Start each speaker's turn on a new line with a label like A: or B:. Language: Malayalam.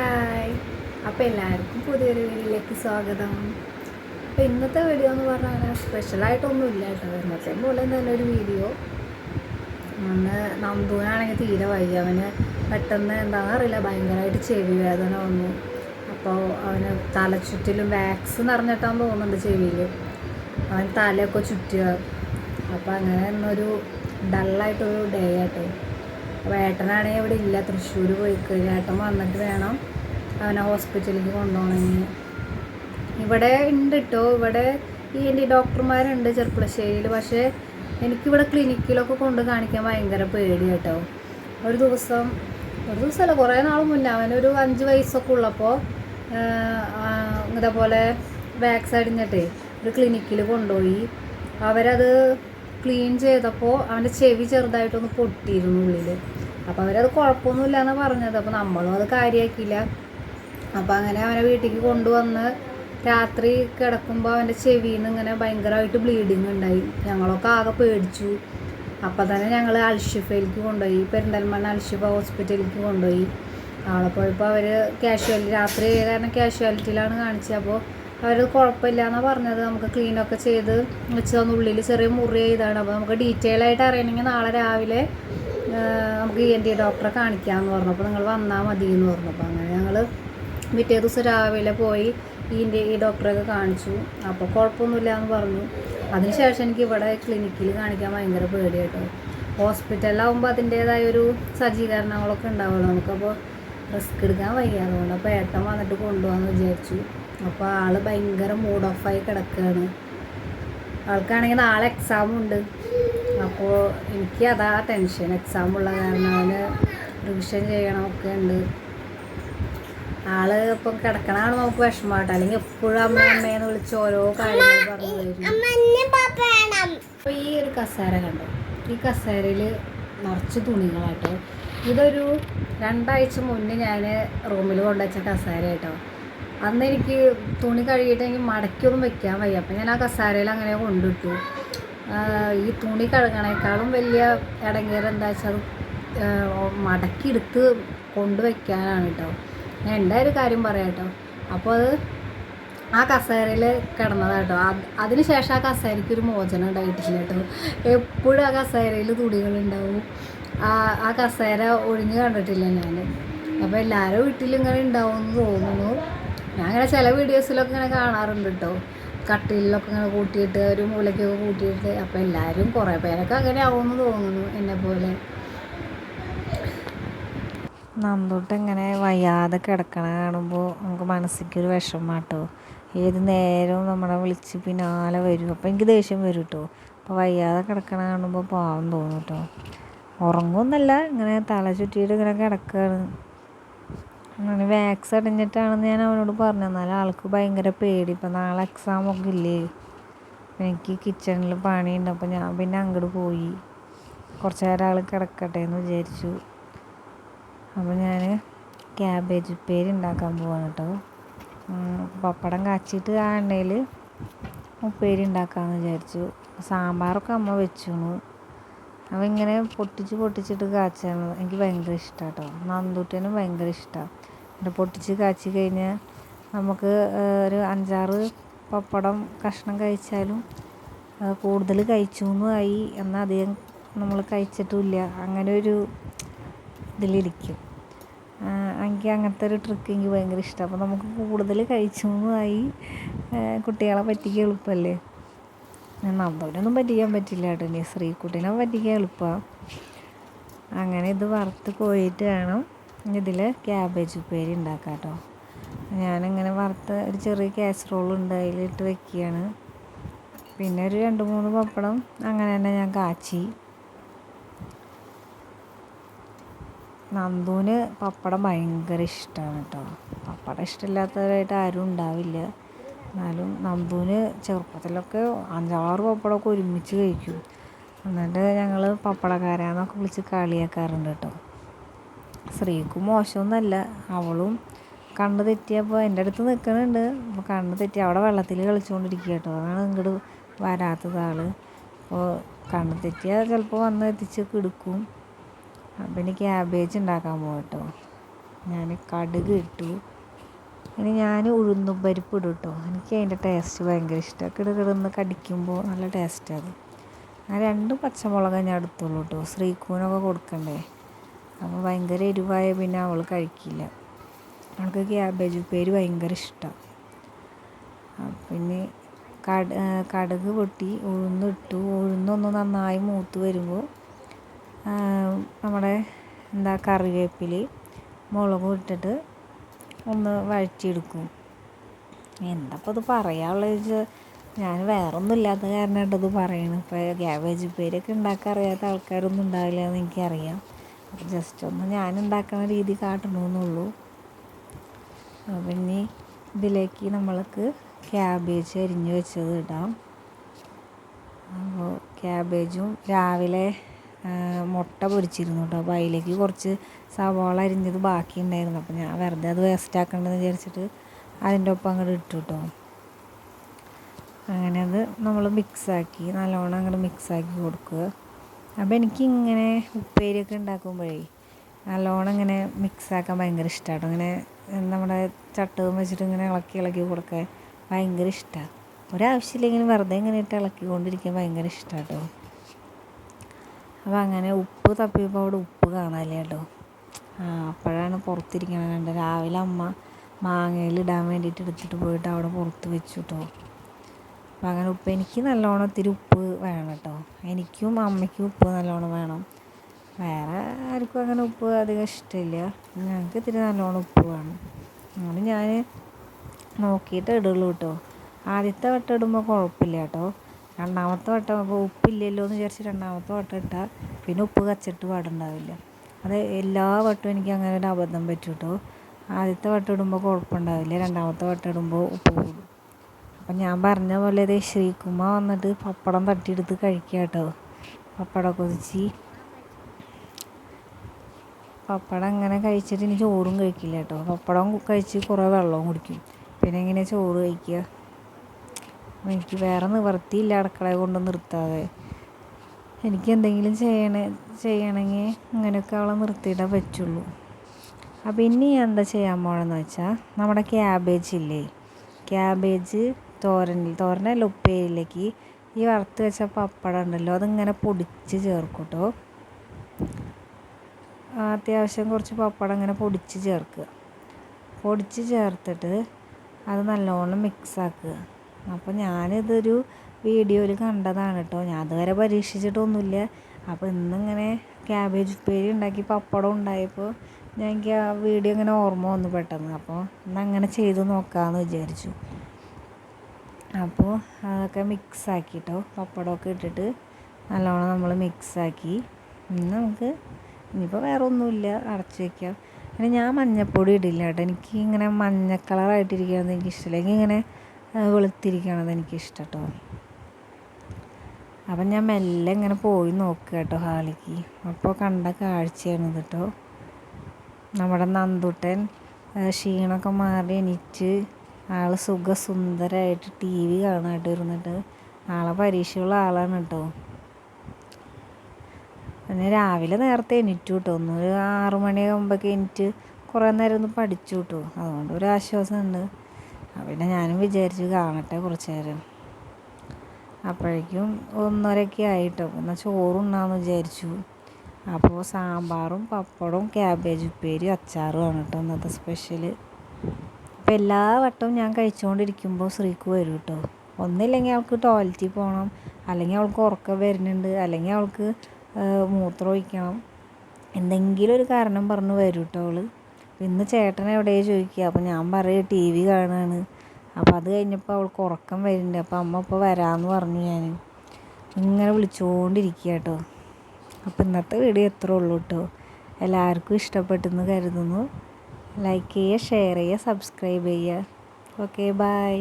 A: ഹായ് അപ്പോൾ എല്ലാവർക്കും പുതിയൊരു വീഡിയോയിലേക്ക് സ്വാഗതം. അപ്പോൾ ഇന്നത്തെ വീഡിയോ എന്ന് പറഞ്ഞാൽ സ്പെഷ്യലായിട്ടൊന്നുമില്ല കേട്ടോ. ഇന്നത്തെ പോലെ തന്നെ ഒരു വീഡിയോ അന്ന് നന്ദുവിനാണെങ്കിൽ തീരെ വയ്യ. അവന് പെട്ടെന്ന് എന്താണെന്ന് അറിയില്ല. ഭയങ്കരമായിട്ട് ചെവി വേദന വന്നു. അപ്പോൾ അവന് തലച്ചുറ്റിലും വാക്സ് നിറഞ്ഞിട്ടാന്ന് തോന്നുന്നുണ്ട് ചെവിയിൽ അവൻ തലയൊക്കെ ചുറ്റുക. അപ്പോൾ അങ്ങനെ ഇന്നൊരു ഡള്ളായിട്ടൊരു ഡേ ആട്ടോ. അപ്പോൾ ഏട്ടനാണെങ്കിൽ ഇവിടെ ഇല്ല. തൃശ്ശൂർ പോയിക്കഴിഞ്ഞ ഏട്ടൻ വന്നിട്ട് വേണം അവനെ ഹോസ്പിറ്റലിലേക്ക് കൊണ്ടുപോകണമെങ്കിൽ ഇവിടെ ഉണ്ട് കേട്ടോ ഇവിടെ ഈ എന്റെ ഡോക്ടർമാരുണ്ട് ചെറുപ്പളശ്ശേരിയിൽ പക്ഷേ എനിക്കിവിടെ ക്ലിനിക്കിലൊക്കെ കൊണ്ട് കാണിക്കാൻ ഭയങ്കര പേടി കേട്ടോ. ഒരു ദിവസം ഒരു ദിവസമല്ല കുറേ നാൾ മുന്നേ. അവനൊരു അഞ്ച് വയസ്സൊക്കെ ഉള്ളപ്പോൾ ഇതേപോലെ വാക്സ് അടിഞ്ഞിട്ടേ ഒരു ക്ലിനിക്കിൽ കൊണ്ടുപോയി. അവരത് ക്ലീൻ ചെയ്തപ്പോൾ അവന്റെ ചെവി ചെറുതായിട്ടൊന്ന് പൊട്ടിയിരുന്നു ഉള്ളിൽ അപ്പോൾ അവരത് കുഴപ്പമൊന്നുമില്ല എന്നാണ് പറഞ്ഞത്. അപ്പോൾ നമ്മളും അത് കാര്യമാക്കിയില്ല അപ്പോൾ അങ്ങനെ അവനെ വീട്ടിലേക്ക് കൊണ്ടുവന്ന് രാത്രി കിടക്കുമ്പോൾ അവന്റെ ചെവിയിൽ നിന്ന് ഇങ്ങനെ ഭയങ്കരമായിട്ട് ബ്ലീഡിങ് ഉണ്ടായി. ഞങ്ങളൊക്കെ ആകെ പേടിച്ചു. അപ്പോൾ തന്നെ ഞങ്ങൾ അൽഷിഫയിലേക്ക് കൊണ്ടുപോയി. പെരിന്തൽമണ്ണ അൽഷിഫ ഹോസ്പിറ്റലിലേക്ക് കൊണ്ടുപോയി. അവിടെ പോയപ്പോൾ അവർ കാഷ്വാലിറ്റി രാത്രി കാരണം കാഷ്വാലിറ്റിയിലാണ് കാണിച്ചത്. അപ്പോൾ അവരത് കുഴപ്പമില്ല എന്നാണ് പറഞ്ഞത്. നമുക്ക് ക്ലീനൊക്കെ ചെയ്ത് വെച്ച് തന്ന ഉള്ളിൽ ചെറിയ മുറി ചെയ്താണ്. അപ്പോൾ നമുക്ക് ഡീറ്റെയിൽ ആയിട്ട് അറിയണമെങ്കിൽ നാളെ രാവിലെ നമുക്ക് ഇ എൻ ടി ഡോക്ടറെ കാണിക്കാമെന്ന് പറഞ്ഞു. അപ്പോൾ നിങ്ങൾ വന്നാൽ മതി എന്ന് പറഞ്ഞു. അപ്പോൾ അങ്ങനെ ഞങ്ങൾ പിറ്റേ ദിവസം രാവിലെ പോയി ഈ ഈ ഡോക്ടറെയൊക്കെ കാണിച്ചു. അപ്പോൾ കുഴപ്പമൊന്നുമില്ല എന്ന് പറഞ്ഞു അതിനുശേഷം എനിക്ക് ഇവിടെ ക്ലിനിക്കിൽ കാണിക്കാൻ ഭയങ്കര പേടിയായിട്ട് ഹോസ്പിറ്റലിലാവുമ്പോൾ അതിന്റേതായ ഒരു സജ്ജീകരണങ്ങളൊക്കെ ഉണ്ടാവുമല്ലോ നമുക്കപ്പോൾ റിസ്ക് എടുക്കാൻ വയ്യാതുകൊണ്ട് അപ്പോൾ ഏട്ടൻ വന്നിട്ട് കൊണ്ടുപോകാമെന്ന് വിചാരിച്ചു. അപ്പോൾ ആൾ ഭയങ്കര മൂഡ് ഓഫായി കിടക്കുകയാണ് ആൾക്കാണെങ്കിൽ നാളെ എക്സാം ഉണ്ട്. അപ്പോൾ എനിക്ക് അതാ ടെൻഷൻ എക്സാം ഉള്ള കാരണം അവന് റിവിഷൻ ചെയ്യണമൊക്കെ ഉണ്ട്. ആൾ ഇപ്പം കിടക്കണാണ് നമുക്ക് വിഷമമാട്ടോ. അല്ലെങ്കിൽ എപ്പോഴും അമ്മ അമ്മയെന്ന് വിളിച്ച് ഓരോ കാര്യങ്ങൾ പറഞ്ഞു അപ്പോൾ ഈ ഒരു കസേര കണ്ടോ? ഈ കസേരയിൽ നിറച്ച് തുണികളാട്ടോ. ഇതൊരു രണ്ടാഴ്ച മുന്നേ ഞാൻ റൂമിൽ കൊണ്ടുവച്ച കസേര കേട്ടോ അന്ന് എനിക്ക് തുണി കഴുകിയിട്ട് എനിക്ക് മടക്കിയൊന്നും വെക്കാൻ വയ്യ. അപ്പം ഞാൻ ആ കസാരയിൽ അങ്ങനെ കൊണ്ടിട്ടു ഈ തുണി കഴുകണേക്കാളും വലിയ ഇടങ്ങേറ് എന്താ വെച്ചാൽ അത് മടക്കിയെടുത്ത് കൊണ്ടുവയ്ക്കാനാണ് കേട്ടോ ഞാൻ എന്റെ ഒരു കാര്യം പറയാം കേട്ടോ അപ്പോൾ അത് ആ കസേരയിൽ കിടന്നതാട്ടോ അതിന് ശേഷം ആ കസേരയ്ക്ക് ഒരു മോചനം ഉണ്ടായിട്ടില്ല കേട്ടോ എപ്പോഴും ആ കസേരയിൽ തുണികളുണ്ടാവും ആ ആ കസേര ഒഴിഞ്ഞ് കണ്ടിട്ടില്ല ഞാൻ. അപ്പോൾ എല്ലാവരും വീട്ടിലും ഇങ്ങനെ ഉണ്ടാവും എന്ന് തോന്നുന്നു. ഞാൻ അങ്ങനെ ചില വീഡിയോസിലൊക്കെ ഇങ്ങനെ കാണാറുണ്ട് കേട്ടോ കട്ടിലൊക്കെ ഇങ്ങനെ കൂട്ടിയിട്ട് ഒരു മൂലയ്ക്കൊക്കെ കൂട്ടിയിട്ട് അപ്പോൾ എല്ലാവരും കുറേ പേരൊക്കെ അങ്ങനെ ആവുമെന്ന് തോന്നുന്നു എന്നെ പോലെ. നന്ദോട്ട് ഇങ്ങനെ വയ്യാതെ കിടക്കണ കാണുമ്പോൾ നമുക്ക് മനസ്സിക്കൊരു വിഷമാട്ടോ ഏത് നേരവും നമ്മളെ വിളിച്ച് പിന്നാലെ വരും. അപ്പോൾ എനിക്ക് ദേഷ്യം വരും കേട്ടോ അപ്പോൾ വയ്യാതെ കിടക്കണ കാണുമ്പോൾ പാവം തോന്നും കേട്ടോ ഉറങ്ങുമെന്നല്ല ഇങ്ങനെ തല ചുറ്റിയിട്ട് ഇങ്ങനെ കിടക്കുകയാണ് അങ്ങനെ വാക്സ് അടഞ്ഞിട്ടാണെന്ന് ഞാൻ അവനോട് പറഞ്ഞു. എന്നാലും ആൾക്ക് ഭയങ്കര പേടി. ഇപ്പം നാളെ എക്സാം ഒക്കെ ഇല്ലേ? എനിക്ക് കിച്ചണിൽ പണിയുണ്ട്. അപ്പോൾ ഞാൻ പിന്നെ അങ്ങോട്ട് പോയി. കുറച്ച് നേരം ആൾ കിടക്കട്ടെ എന്ന് വിചാരിച്ചു. അപ്പോൾ ഞാൻ ക്യാബേജ് ഉപ്പേരി ഉണ്ടാക്കാൻ പോവാണ് കേട്ടോ. പപ്പടം കാച്ചിട്ട് ആ എണ്ണയിൽ ഉപ്പേരി ഉണ്ടാക്കാമെന്ന് വിചാരിച്ചു. സാമ്പാറൊക്കെ അമ്മ വെച്ചു അപ്പോൾ ഇങ്ങനെ പൊട്ടിച്ച് പൊട്ടിച്ചിട്ട് കാച്ചാണ്. എനിക്ക് ഭയങ്കര ഇഷ്ടമാണ് കേട്ടോ നന്ദൂട്ടനും ഭയങ്കര ഇഷ്ടമാണ് എന്നിട്ട് പൊട്ടിച്ച് കാച്ചി കഴിഞ്ഞാൽ നമുക്ക് ഒരു അഞ്ചാറ് പപ്പടം കഷ്ണം കഴിച്ചാലും കൂടുതൽ കഴിച്ചു ആയി. എന്നാൽ അധികം നമ്മൾ കഴിച്ചിട്ടുമില്ല. അങ്ങനെ ഒരു ഇതിലിരിക്കും. എനിക്ക് അങ്ങനത്തെ ഒരു ട്രിക്ക് എനിക്ക് ഭയങ്കര ഇഷ്ടമാണ് അപ്പോൾ നമുക്ക് കൂടുതൽ കഴിച്ചൊന്നുമായി കുട്ടികളെ പറ്റിക്ക് എളുപ്പമല്ലേ? നന്ദൂരൊന്നും പറ്റിക്കാൻ പറ്റില്ല കേട്ടോ. ഇനി ശ്രീക്കുട്ടീനെ പറ്റിക്കാൻ എളുപ്പമാണ് അങ്ങനെ ഇത് വറുത്ത് പോയിട്ട് വേണം ഇതിൽ ക്യാബേജ് ഉപ്പേരി ഉണ്ടാക്കാം കേട്ടോ. ഞാനിങ്ങനെ വറുത്ത് ഒരു ചെറിയ കാസറോൾ ഉണ്ട് അതിലിട്ട് വെക്കുകയാണ്. പിന്നെ ഒരു രണ്ട് മൂന്ന് പപ്പടം അങ്ങനെ തന്നെ ഞാൻ കാച്ചി. നന്ദുവിന് പപ്പടം ഭയങ്കര ഇഷ്ടമാണ് കേട്ടോ. പപ്പടം ഇഷ്ടമില്ലാത്തവരായിട്ട് ആരും ഉണ്ടാവില്ല. എന്നാലും നമ്പൂന് ചെറുപ്പത്തിലൊക്കെ അഞ്ചാറ് പപ്പടമൊക്കെ ഒരുമിച്ച് കഴിക്കും. എന്നിട്ട് ഞങ്ങൾ പപ്പടക്കാരാന്നൊക്കെ വിളിച്ച് കളിയാക്കാറുണ്ട് കേട്ടോ. സ്ത്രീക്കും മോശമൊന്നുമല്ല. അവളും കണ്ണ് തെറ്റിയപ്പോൾ എന്റെ അടുത്ത് നിൽക്കുന്നുണ്ട്. അപ്പോൾ കണ്ണ് തെറ്റി അവിടെ വെള്ളത്തിൽ കളിച്ചുകൊണ്ടിരിക്കുക കേട്ടോ. അതാണ് ഇങ്ങോട്ട് വരാത്തത് ആൾ അപ്പോൾ കണ്ണ് തെറ്റിയാൽ ചിലപ്പോൾ വന്ന് എത്തിച്ച് കിടക്കും. എനിക്ക് ക്യാബേജ് ഉണ്ടാക്കാൻ പോകട്ടോ
B: ഞാൻ കടുക് ഇട്ടു. ഇനി ഞാൻ ഉഴുന്നും പരിപ്പ് ഇടും കേട്ടോ എനിക്ക് അതിന്റെ ടേസ്റ്റ് ഭയങ്കര ഇഷ്ടമാണ് കിടകിടന്ന് കടിക്കുമ്പോൾ നല്ല ടേസ്റ്റ് ടേസ്റ്റാണ് ആ രണ്ട് പച്ചമുളക് ഞാൻ എടുത്തുള്ളൂ കേട്ടോ ശ്രീക്കൂനൊക്കെ കൊടുക്കണ്ടേ. അപ്പോൾ ഭയങ്കര എരിവായ പിന്നെ അവൾ കഴിക്കില്ല. അവൾക്ക് ക്യാബേജ് ഉപ്പേരി ഭയങ്കര ഇഷ്ടമാണ് പിന്നെ കട കടുക് പൊട്ടി ഉഴുന്നിട്ടു ഉഴുന്നൊന്ന് നന്നായി മൂത്ത് വരുമ്പോൾ നമ്മുടെ എന്താ കറിവേപ്പില മുളകും ഇട്ടിട്ട് ഒന്ന് വഴറ്റിയെടുക്കും. എന്താപ്പോൾ ഇത് പറയാനുള്ളത് ഞാൻ വേറൊന്നും ഇല്ലാത്ത കാരണമായിട്ട് ഇത് പറയണം. ഇപ്പോൾ ക്യാബേജ് പേരൊക്കെ ഉണ്ടാക്കാൻ അറിയാത്ത ആൾക്കാരൊന്നും ഉണ്ടാവില്ല എന്ന് എനിക്കറിയാം. അപ്പോൾ ജസ്റ്റ് ഒന്ന് ഞാൻ ഉണ്ടാക്കുന്ന രീതി കാട്ടണമെന്നുള്ളൂ പിന്നെ ഇതിലേക്ക് നമ്മൾക്ക് ക്യാബേജ് അരിഞ്ഞു വെച്ചത് ഇടാം. അപ്പോൾ ക്യാബേജും രാവിലെ മുട്ട പൊരിച്ചിരുന്നു കേട്ടോ അപ്പോൾ അതിലേക്ക് കുറച്ച് സവാള അരിഞ്ഞത് ബാക്കി ഉണ്ടായിരുന്നു അപ്പോൾ ഞാൻ വെറുതെ അത് വേസ്റ്റ് ആക്കണ്ടെന്ന് വിചാരിച്ചിട്ട് അതിന്റെ ഒപ്പം അങ്ങോട്ട് ഇട്ടു കേട്ടോ അങ്ങനെ അത് നമ്മൾ മിക്സാക്കി നല്ലോണം അങ്ങോട്ട് മിക്സാക്കി കൊടുക്കുക. അപ്പോൾ എനിക്ക് ഇങ്ങനെ ഉപ്പേരിയൊക്കെ ഉണ്ടാക്കുമ്പോഴേ നല്ലോണം ഇങ്ങനെ മിക്സാക്കാൻ ഭയങ്കര ഇഷ്ടമാണ് അങ്ങനെ നമ്മുടെ ചട്ടവും വെച്ചിട്ട് ഇങ്ങനെ ഇളക്കി ഇളക്കി കൊടുക്കാൻ ഭയങ്കര ഇഷ്ടമാണ് ഒരാവശ്യമില്ലെങ്കിലും വെറുതെ ഇങ്ങനെ ഇട്ട് ഇളക്കിക്കൊണ്ടിരിക്കാൻ ഭയങ്കര ഇഷ്ടമാണ് കേട്ടോ അപ്പോൾ അങ്ങനെ ഉപ്പ് തപ്പിയപ്പോൾ അവിടെ ഉപ്പ് കാണാനില്ല കേട്ടോ. ആ അപ്പോഴാണ് പുറത്തിരിക്കണത് കണ്ടത് രാവിലെ അമ്മ മാങ്ങയിൽ ഇടാൻ വേണ്ടിയിട്ട് എടുത്തിട്ട് പോയിട്ട് അവിടെ പുറത്ത് വെച്ചു കേട്ടോ. അപ്പം അങ്ങനെ ഉപ്പ് എനിക്ക് നല്ലോണം ഇത്തിരി ഉപ്പ് വേണം കേട്ടോ. എനിക്കും അമ്മയ്ക്കും ഉപ്പ് നല്ലോണം വേണം. വേറെ ആർക്കും അങ്ങനെ ഉപ്പ് അധികം ഇഷ്ടമില്ല. ഞങ്ങൾക്ക് ഇത്തിരി നല്ലോണം ഉപ്പ് വേണം. അങ്ങനെ ഞാൻ നോക്കിയിട്ട് ഇടുള്ളൂ കേട്ടോ. ആദ്യത്തെ വട്ടം ഇടുമ്പോൾ കുഴപ്പമില്ല കേട്ടോ. രണ്ടാമത്തെ വട്ടം അപ്പോൾ ഉപ്പില്ലല്ലോ എന്ന് വിചാരിച്ച് രണ്ടാമത്തെ വട്ടം ഇട്ടാൽ പിന്നെ ഉപ്പ് കച്ചിട്ട് പാടുണ്ടാവില്ല. അത് എല്ലാ വട്ടവും എനിക്ക് അങ്ങനെ ഒരു അബദ്ധം പറ്റൂട്ടോ ആദ്യത്തെ വട്ടം ഇടുമ്പോൾ കുഴപ്പമുണ്ടാവില്ല രണ്ടാമത്തെ വട്ടം ഇടുമ്പോൾ ഉപ്പ് കൂടും. അപ്പം ഞാൻ പറഞ്ഞ പോലെ ഇത് ശ്രീകുമ വന്നിട്ട് പപ്പടം തട്ടിയെടുത്ത് കഴിക്കുക കേട്ടോ പപ്പടം കൊതിച്ച്. പപ്പടം അങ്ങനെ കഴിച്ചിട്ട് ഇനി ചോറും കഴിക്കില്ല കേട്ടോ പപ്പടം കഴിച്ച് കുറേ വെള്ളവും കുടിക്കും. പിന്നെ എങ്ങനെ ചോറ് കഴിക്കുക? എനിക്ക് വേറെ നിവർത്തിയില്ല അടുക്കളയെ കൊണ്ട് നിർത്താതെ. എനിക്ക് എന്തെങ്കിലും ചെയ്യണേ ചെയ്യണമെങ്കിൽ അങ്ങനെയൊക്കെ അവളെ നിർത്തിയിടാൻ പറ്റുള്ളൂ. അപ്പോൾ ഇനി എന്താ ചെയ്യാൻ പോകണമെന്ന് വെച്ചാൽ നമ്മുടെ ക്യാബേജ് ഇല്ലേ? ക്യാബേജ് തോരനിൽ തോരനല്ല ഉപ്പേരിയിലേക്ക് ഈ വറുത്ത് വെച്ച പപ്പടം ഉണ്ടല്ലോ അതിങ്ങനെ പൊടിച്ച് ചേർക്കൂട്ടോ കേട്ടോ അത്യാവശ്യം കുറച്ച് പപ്പടം ഇങ്ങനെ പൊടിച്ച് ചേർക്കുക. പൊടിച്ച് ചേർത്തിട്ട് അത് നല്ലോണം മിക്സ് ആക്കുക. അപ്പോൾ ഞാനിതൊരു വീഡിയോയിൽ കണ്ടതാണ് കേട്ടോ ഞാൻ അതുവരെ പരീക്ഷിച്ചിട്ടൊന്നുമില്ല. അപ്പോൾ ഇന്നിങ്ങനെ ക്യാബേജ് ഉപ്പേരി ഉണ്ടാക്കി പപ്പടം ഉണ്ടായപ്പോൾ ഞാൻ എനിക്ക് ആ വീഡിയോ ഇങ്ങനെ ഓർമ്മ വന്നു പെട്ടെന്ന്. അപ്പോൾ ഇന്നങ്ങനെ ചെയ്ത് നോക്കാമെന്ന് വിചാരിച്ചു. അപ്പോൾ അതൊക്കെ മിക്സാക്കി കേട്ടോ പപ്പടമൊക്കെ ഇട്ടിട്ട് നല്ലോണം നമ്മൾ മിക്സാക്കി ഇന്ന് നമുക്ക് ഇനിയിപ്പോൾ വേറെ ഒന്നുമില്ല അടച്ച് വയ്ക്കാം പിന്നെ ഞാൻ മഞ്ഞപ്പൊടി ഇടില്ല കേട്ടോ എനിക്ക് ഇങ്ങനെ മഞ്ഞ കളറായിട്ടിരിക്കുന്നത് എനിക്ക് ഇഷ്ടമില്ല എനിക്ക് ഇങ്ങനെ വെളുത്തിരിക്കണത് എനിക്കിഷ്ടം കേട്ടോ അപ്പം ഞാൻ മെല്ലെ ഇങ്ങനെ പോയി നോക്കുക കേട്ടോ ഹാളിക്ക് അപ്പോൾ കണ്ട കാഴ്ചയാണ് കേട്ടോ. നമ്മുടെ നന്ദുട്ടൻ ക്ഷീണമൊക്കെ മാറി എണീറ്റ് ആൾ സുഖസുന്ദരമായിട്ട് ടി വി കാണാനായിട്ട് ഇരുന്നിട്ട് ആളെ പരീക്ഷയുള്ള ആളാണ് കേട്ടോ. പിന്നെ രാവിലെ നേരത്തെ എണീറ്റു കേട്ടോ. ഒന്ന് ഒരു ആറു എണീറ്റ് കുറേ നേരം ഒന്ന് പഠിച്ചു കേട്ടോ. അതുകൊണ്ട് ഒരു ആശ്വാസമുണ്ട്. പിന്നെ ഞാനും വിചാരിച്ചു കാണട്ടെ കുറച്ച് നേരം അപ്പോഴേക്കും ഒന്നരയൊക്കെ ആയിട്ടോ. എന്നാൽ ചോറുണ്ടാന്ന് വിചാരിച്ചു. അപ്പോൾ സാമ്പാറും പപ്പടവും ക്യാബേജ് ഉപ്പേരിയും അച്ചാറുമാണ് കേട്ടോ ഇന്നത്തെ സ്പെഷ്യൽ അപ്പോൾ എല്ലാ വട്ടവും ഞാൻ കഴിച്ചുകൊണ്ടിരിക്കുമ്പോൾ ശ്രീക്ക് വരും കേട്ടോ. ഒന്നില്ലെങ്കിൽ അവൾക്ക് ടോയ്ലറ്റിൽ പോകണം അല്ലെങ്കിൽ അവൾക്ക് ഉറക്കം വരുന്നുണ്ട്. അല്ലെങ്കിൽ അവൾക്ക് മൂത്രം ഒഴിക്കണം. എന്തെങ്കിലും ഒരു കാരണം പറഞ്ഞ് വരും കേട്ടോ അവൾ ഇന്ന് ചേട്ടൻ എവിടെയാണ് ചോദിക്കുക? അപ്പം ഞാൻ പറയും ടി വി കാണുകയാണ് അപ്പം അത് കഴിഞ്ഞപ്പോൾ അവൾക്ക് ഉറക്കം വരുന്നുണ്ട്. അപ്പം അമ്മ ഇപ്പോൾ വരാമെന്ന് പറഞ്ഞു ഞാൻ ഇങ്ങനെ വിളിച്ചുകൊണ്ടിരിക്കുക കേട്ടോ. അപ്പം ഇന്നത്തെ വീഡിയോ എത്ര ഉള്ളൂ കേട്ടോ. എല്ലാവർക്കും ഇഷ്ടപ്പെട്ടെന്ന് കരുതുന്നു. ലൈക്ക് ചെയ്യുക ഷെയർ ചെയ്യുക സബ്സ്ക്രൈബ് ചെയ്യുക. Okay bye